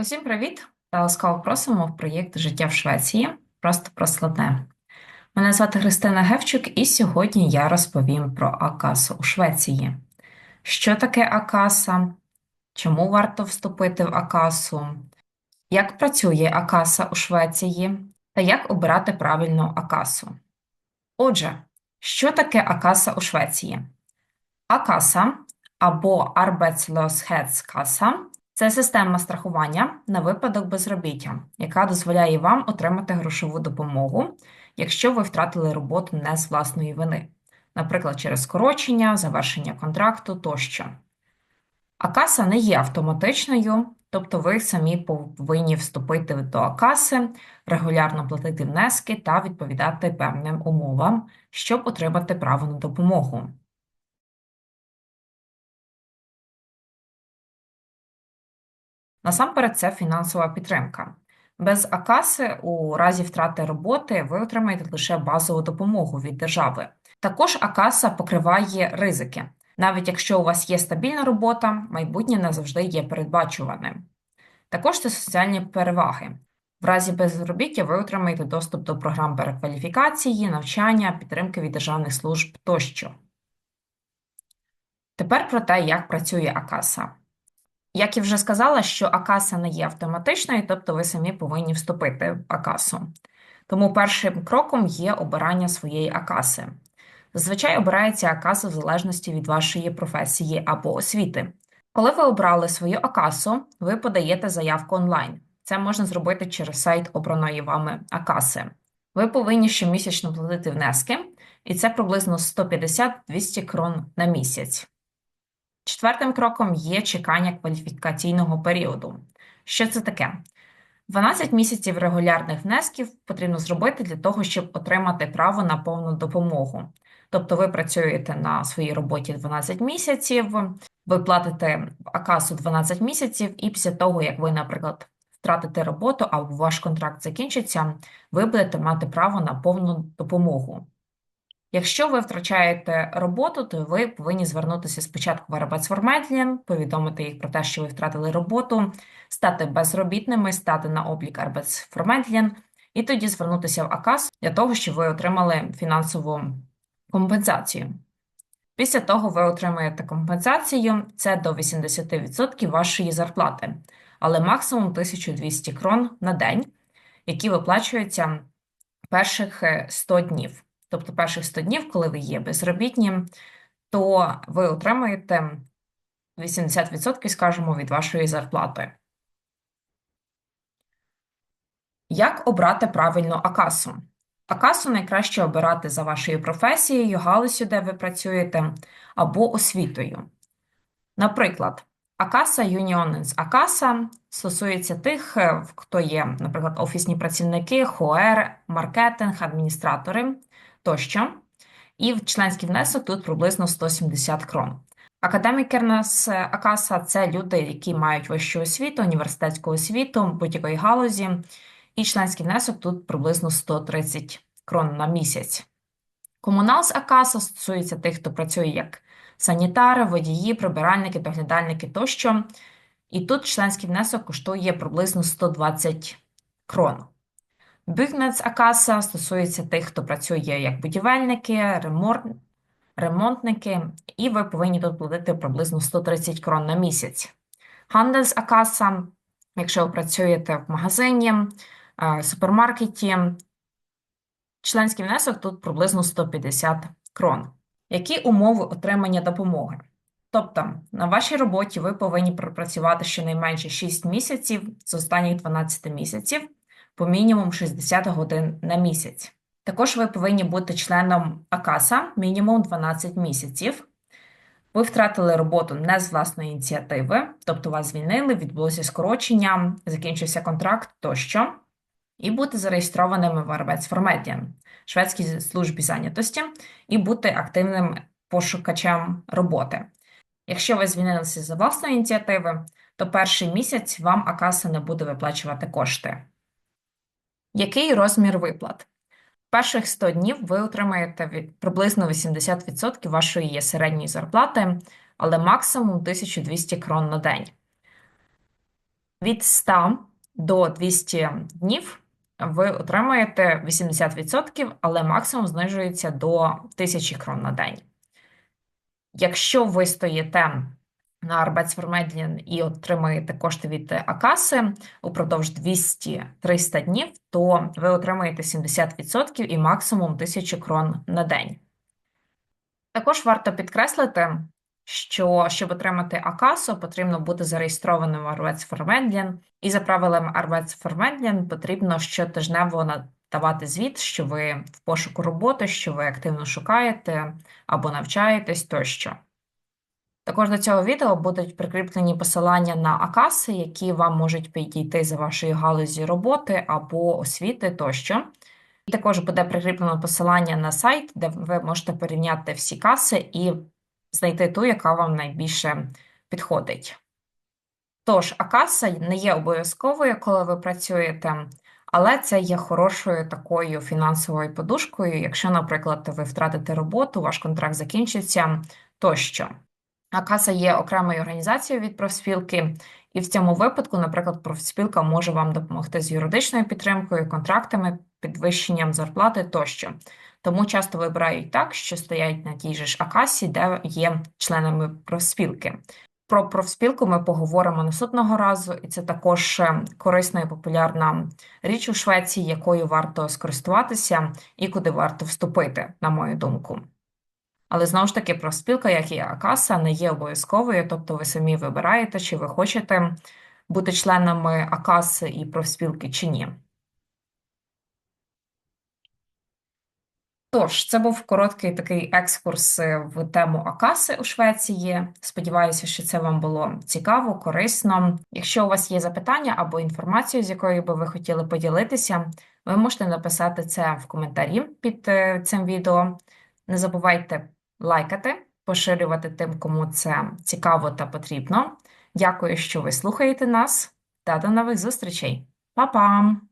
Усім привіт та ласкаво просимо в проєкт Життя в Швеції. Просто про складне. Мене звати Христина Гевчук, і сьогодні я розповім про Акасу у Швеції. Що таке Акаса? Чому варто вступити в Акасу? Як працює Акаса у Швеції? Та як обирати правильну Акасу? Отже, що таке Акаса у Швеції? Акаса або Arbeitslöshetskassa – це система страхування на випадок безробіття, яка дозволяє вам отримати грошову допомогу, якщо ви втратили роботу не з власної вини, наприклад, через скорочення, завершення контракту тощо. Акаса не є автоматичною, тобто ви самі повинні вступити до Акаси, регулярно платити внески та відповідати певним умовам, щоб отримати право на допомогу. Насамперед, це фінансова підтримка. Без Акаси у разі втрати роботи ви отримаєте лише базову допомогу від держави. Також Акаса покриває ризики. Навіть якщо у вас є стабільна робота, майбутнє не завжди є передбачуваним. Також це соціальні переваги. В разі безробіття ви отримаєте доступ до програм перекваліфікації, навчання, підтримки від державних служб тощо. Тепер про те, як працює Акаса. Як я вже сказала, що Акаса не є автоматичною, тобто ви самі повинні вступити в Акасу. Тому першим кроком є обирання своєї Акаси. Зазвичай обирається Акаса в залежності від вашої професії або освіти. Коли ви обрали свою Акасу, ви подаєте заявку онлайн. Це можна зробити через сайт обраної вами Акаси. Ви повинні щомісячно платити внески, і це приблизно 150-200 крон на місяць. Четвертим кроком є чекання кваліфікаційного періоду. Що це таке? 12 місяців регулярних внесків потрібно зробити для того, щоб отримати право на повну допомогу. Тобто ви працюєте на своїй роботі 12 місяців, ви платите Акасу 12 місяців, і після того, як ви, наприклад, втратите роботу або ваш контракт закінчиться, ви будете мати право на повну допомогу. Якщо ви втрачаєте роботу, то ви повинні звернутися спочатку в Arbeidsformedlingen, повідомити їх про те, що ви втратили роботу, стати безробітними, стати на облік Arbeidsformedlingen, і тоді звернутися в АКАС для того, щоб ви отримали фінансову компенсацію. Після того ви отримаєте компенсацію, це до 80% вашої зарплати, але максимум 1200 крон на день, які виплачуються перших 100 днів тобто перших 100 днів, коли ви є безробітні, то ви отримаєте 80%, скажімо, від вашої зарплати. Як обрати правильно Акасу? Акасу найкраще обирати за вашою професією, галузю, де ви працюєте, або освітою. Наприклад, Акаса Юніоненс Акаса стосується тих, е, хто є, наприклад, офісні працівники, ХОЕР, маркетинг, адміністратори тощо. І в членський внесок тут приблизно 170 крон. Академікернес Акаса це люди, які мають вищу освіту, університетську освіту будь-якої галузі, і членський внесок тут приблизно 130 крон на місяць. Комуналс Акаса стосується тих, хто працює як санітари, водії, прибиральники, доглядальники тощо. І тут членський внесок коштує приблизно 120 крон. Бюгнец Акаса стосується тих, хто працює як будівельники, ремонтники, і ви повинні тут платити приблизно 130 крон на місяць. Хандельс Акаса, якщо ви працюєте в магазині, е, супермаркеті, членський внесок тут приблизно 150 крон. Які умови отримання допомоги? Тобто, на вашій роботі ви повинні пропрацювати щонайменше 6 місяців з останніх 12 місяців по мінімум 60 годин на місяць. Також ви повинні бути членом АКАСа мінімум 12 місяців. Ви втратили роботу не з власної ініціативи, тобто вас звільнили, відбулося скорочення, закінчився контракт тощо, і бути зареєстрованими в Arbeidsformedien, шведській службі зайнятості, і бути активним пошукачем роботи. Якщо ви звільнилися за власної ініціативи, то перший місяць вам Акаса не буде виплачувати кошти. Який розмір виплат? Перших 100 днів ви отримаєте приблизно 80% вашої середньої зарплати, але максимум 1200 крон на день. Від 100 до 200 днів ви отримаєте 80%, але максимум знижується до 1000 крон на день. Якщо ви стоїте на Arbeitsvermedlingen і отримаєте кошти від Акаси упродовж 200-300 днів, то ви отримаєте 70% і максимум 1000 крон на день. Також варто підкреслити, що щоб отримати Акасу, потрібно бути зареєстрованим в Arbeitsvermedlingen, і за правилами Arbeitsvermedlingen потрібно щотижнево надавати звіт, що ви в пошуку роботи, що ви активно шукаєте або навчаєтесь тощо. Також до цього відео будуть прикріплені посилання на Акаси, які вам можуть підійти за вашою галузі роботи або освіти тощо. І також буде прикріплено посилання на сайт, де ви можете порівняти всі каси і знайти ту, яка вам найбільше підходить. Тож, Акаса не є обов'язковою, коли ви працюєте, але це є хорошою такою фінансовою подушкою, якщо, наприклад, ви втратите роботу, ваш контракт закінчиться тощо. Акаса є окремою організацією від профспілки, і в цьому випадку, наприклад, профспілка може вам допомогти з юридичною підтримкою, контрактами, підвищенням зарплати тощо. Тому часто вибирають так, що стоять на тій же ж Акасі, де є членами профспілки. Про профспілку ми поговоримо наступного разу, і це також е, корисна і популярна річ у Швеції, якою варто скористуватися і куди варто вступити, на мою думку. Але знову ж таки, профспілка, як і Акаса, не є обов'язковою, тобто ви самі вибираєте, чи ви хочете бути членами Акаси і профспілки, чи ні. Тож, це був короткий такий екскурс в тему Акаси у Швеції. Сподіваюся, що це вам було цікаво, корисно. Якщо у вас є запитання або інформація, з якою би ви хотіли поділитися, ви можете написати це в коментарі під е, цим відео. Не забувайте лайкати, поширювати тим, кому це цікаво та потрібно. Дякую, що ви слухаєте нас, та до нових зустрічей. Па-пам!